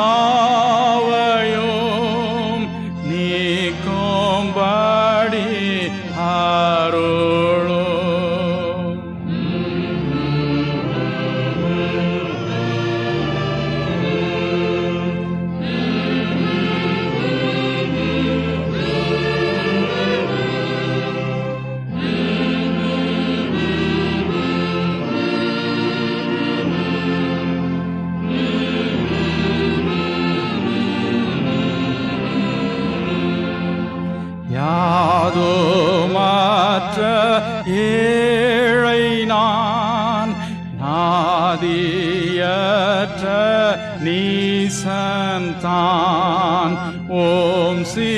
Oh. நாதற்ற ஏழை நான் நாதியற்ற நீசன் தான் ஓம் சீ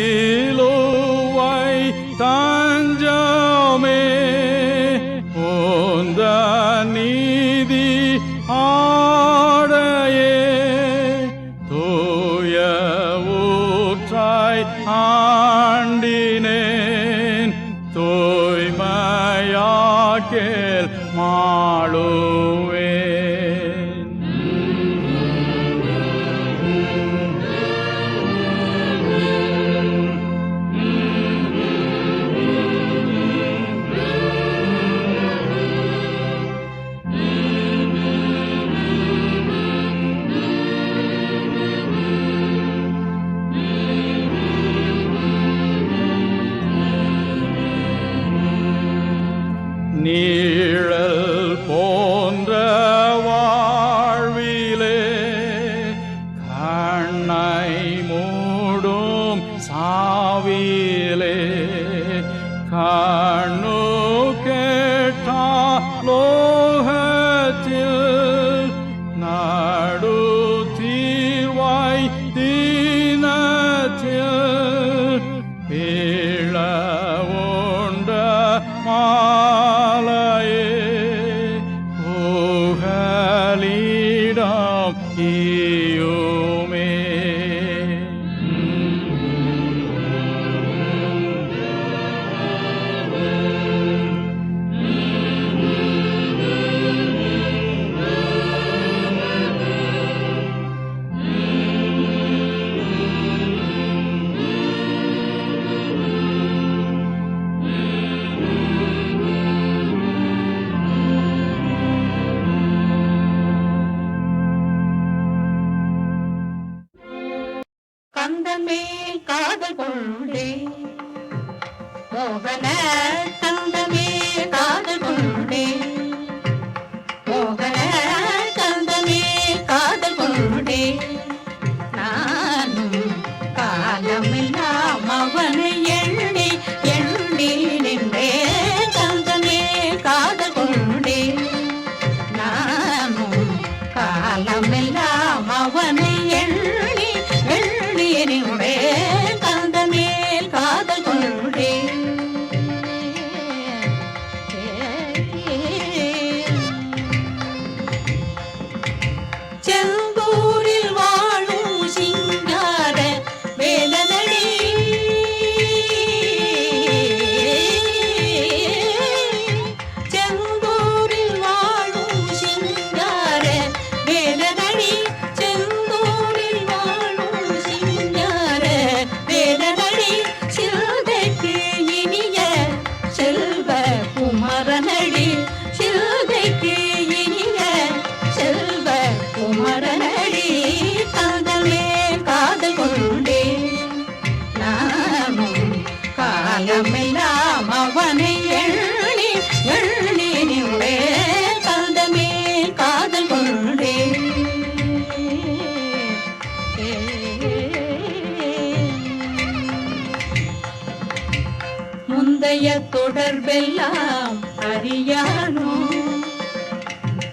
தொடர்பெல்லாம் அறியானோ?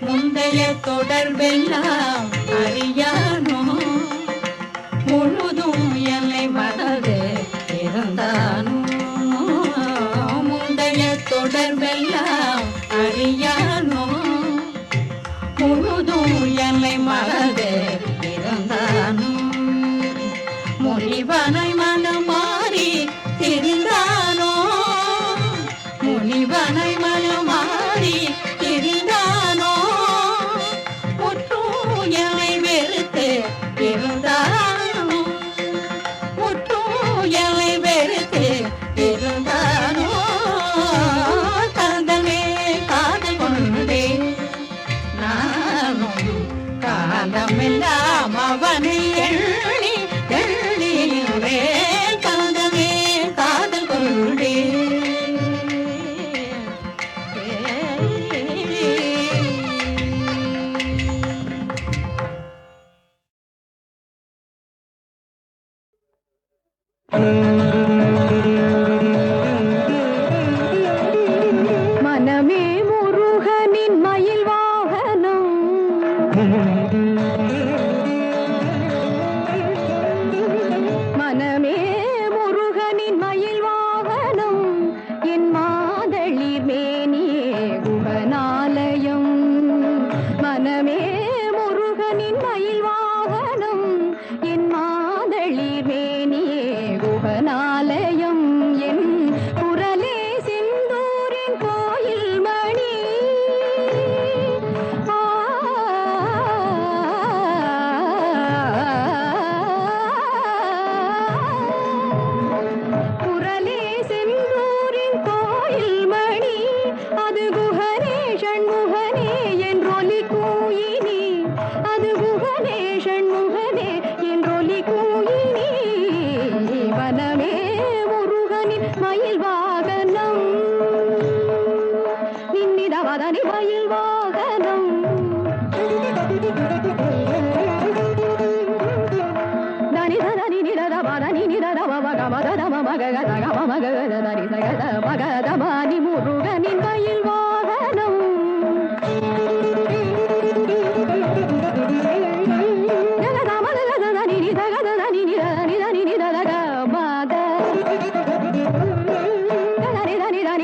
முந்தைய தொடர்பெல்லாம் அறியானோ?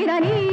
ಕಿರಣಿ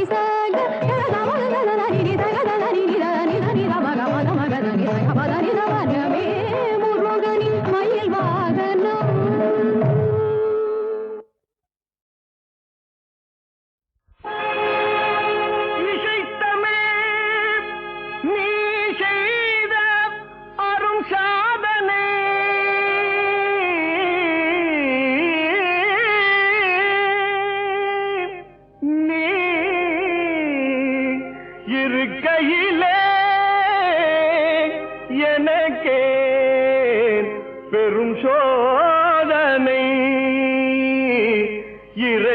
பெரும் சோதனை. இறை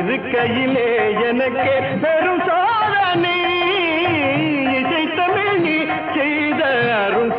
இருக்கையிலே எனக்கே பெரும் சாதனை. இசை தமிழ் நீ செய்த அருள்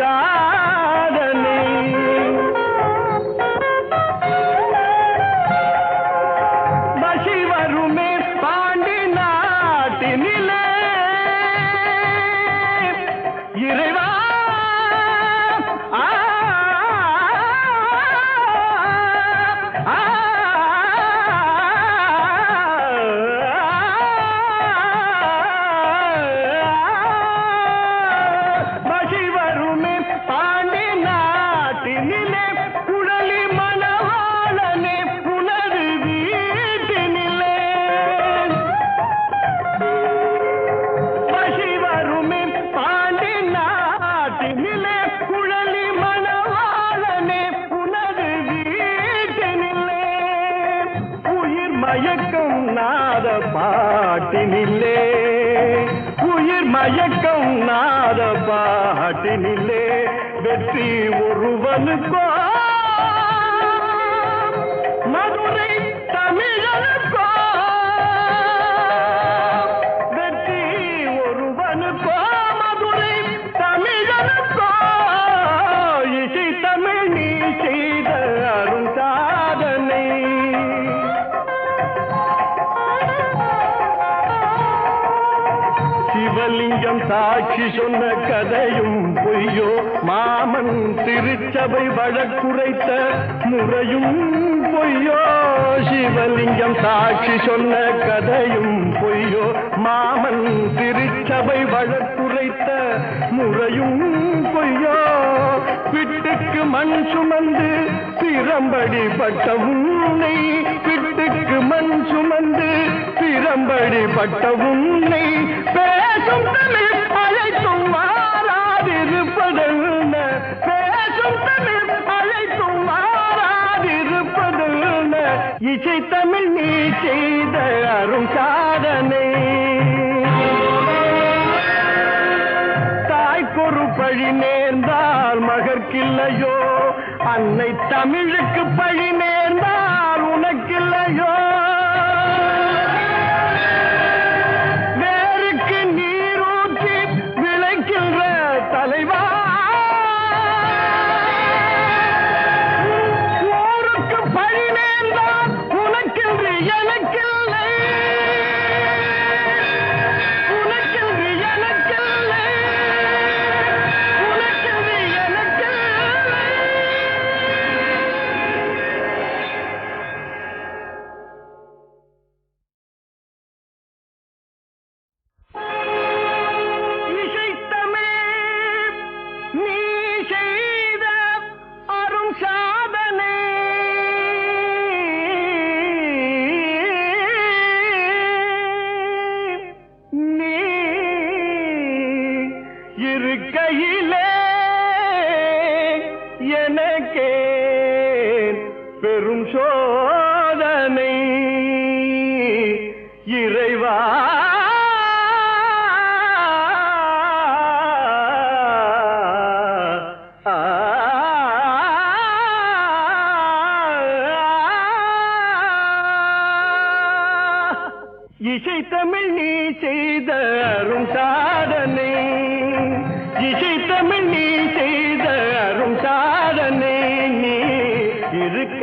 சொன்ன கதையும் பொய்யோ? மாமன் திருச்சபை வழக்குரைத்த முறையும் பொய்யோ? சிவலிங்கம் சாட்சி சொன்ன கதையும் பொய்யோ? மாமன் திருச்சபை வழக்குரைத்த முறையும் பொய்யோ? வீட்டுக்கு மண் சுமந்து திறம்படி பட்ட உன்னை பிட்டுக்கு மண் சுமந்து திறம்படி பட்ட உன்னை பேசும் தமிழ் அழைத்தும் மாறாதிருப்பதென்ன பேசும் தமிழ் அழைத்தும் மாறாதிருப்பதென்ன இசை தமிழ் நீ செய்த அரும் சாதனை. தாய்க்கொரு பழி நேர்ந்தால் மகற்கில்லையோ? அன்னை தமிழுக்கு பழி நேர்ந்தால் பெரும் சோதனை.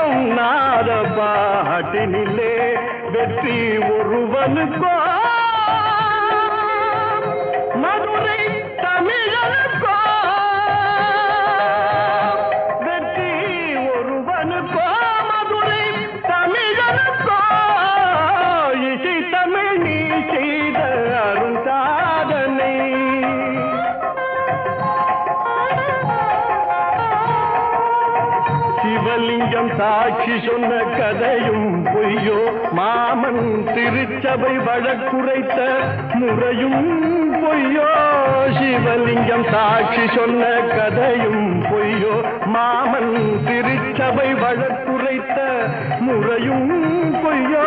மயக்கம் நாத பாட்டினிலே வெற்றி ஒருவனுக்கோ. மதுரை தமிழனுக்கோ. கதையும் மாமன் திருச்சபை வழக்குரைத்த முறையும் பொய்யோ. சிவலிங்கம் சாட்சி சொன்ன கதையும் பொய்யோ. மாமன் திருச்சபை வழக்குரைத்த முறையும் பொய்யோ.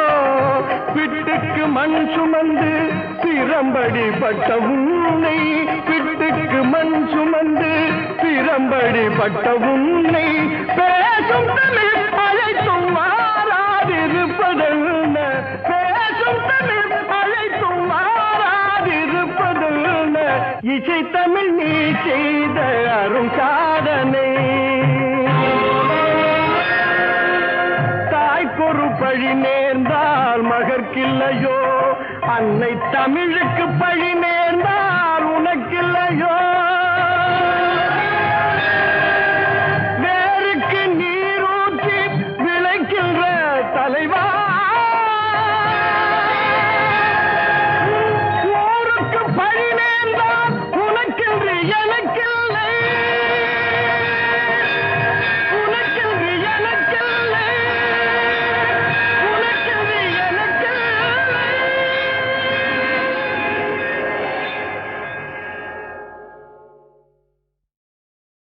பிட்டுக்கு மண் சுமந்து திறம்படி பட்ட உன்னை. பிட்டுக்கு மண் சுமந்து திறம்படி பட்ட உன்னை. பேசும் தமிழ் அழைத்தும் மாறாதிருப்பதென்ன பேசும் தமிழ் அழைத்தும் மாறாதிருப்பதென்ன இசை தமிழ் நீ செய்த அரும் சாதனை. தாய்க்கொரு பழி நேர்ந்தால் மகற்கில்லையோ? அன்னை தமிழுக்கு பழி நேர்ந்தால்